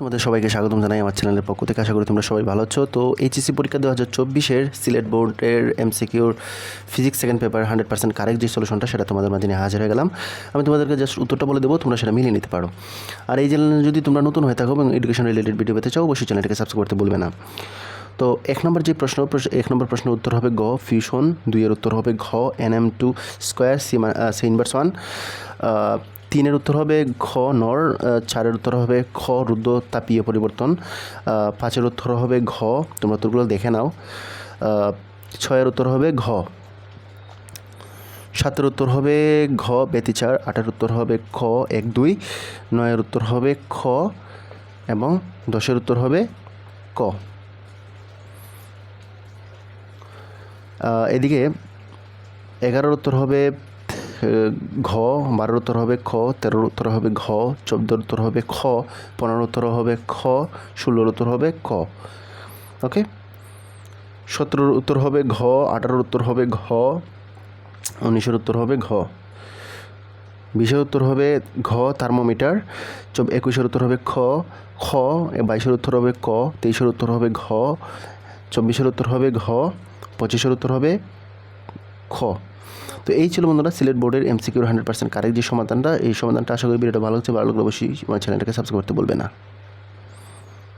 তোমাদের সবাইকে স্বাগতম জানাই আমার চ্যানেলের পক্ষ থেকে। আশা করি তোমরা সবাই ভালো আছো। তো এইচএসি পরীক্ষা দু হাজার চব্বিশের সিলেট বোর্ডের এমসিকিউর physics second paper hundred percent correct যে সলিউশনটা সেটা তোমাদের মাঝে নিয়ে হাজির হয়ে গেলাম। আমি তোমাদেরকে জাস্ট উত্তরটা বলে দেবো, তোমরা সেটা মিলিয়ে নিতে পারো। আর এই চ্যানেলে যদি তোমরা নতুন হয়ে থাকো এবং এডুকেশন রিলেটেড ভিডিও পেতে চাও, অবশ্যই চ্যানেলটাকে সাবস্ক্রাইব করতে বলবে না। তো এক নম্বর যে প্রশ্ন এক নম্বর প্রশ্নের উত্তর হবে গ ফিউশন দুইয়ের উত্তর হবে ঘ N M two square C inverse one তিনের উত্তর হবে ঘ নর চারের উত্তর হবে খ রুদ্র তাপীয় পরিবর্তন পাঁচের উত্তর হবে ঘ তোমরা উত্তরগুলো দেখে নাও ছয়ের উত্তর হবে ঘ সাতের উত্তর হবে ঘ ব্যতিচার আটের উত্তর হবে খ এক দুই নয়ের উত্তর হবে খ এবং দশের উত্তর হবে ক এদিকে এগারোর উত্তর হবে ঘ বারোর উত্তর হবে খ তেরোর উত্তর হবে ঘ চোদ্দোর উত্তর হবে খ পনেরোর উত্তর হবে খ ষোলোর উত্তর হবে ক ওকে সতেরোর উত্তর হবে ঘ আঠারোর উত্তর হবে ঘ উনিশের উত্তর হবে ঘ বিশের উত্তর হবে ঘ থার্মোমিটার একুশের উত্তর হবে খ খ বাইশের উত্তর হবে ক তেইশের উত্তর হবে ঘ চব্বিশের উত্তর হবে ঘ, পঁচিশের উত্তর হবে খ। তো এই ছিল বন্ধুরা সিলেট বোর্ডের এমসিকিউর হান্ড্রেড পার্সেন্ট কারেক্ট যে সমাধানটা, এই সমাধানটা আশা করি ভিডিওটা ভালো হচ্ছে ভালো লাগলে অবশ্যই আমার চ্যানেলটাকে সাবস্ক্রাইব করতে বলবে না।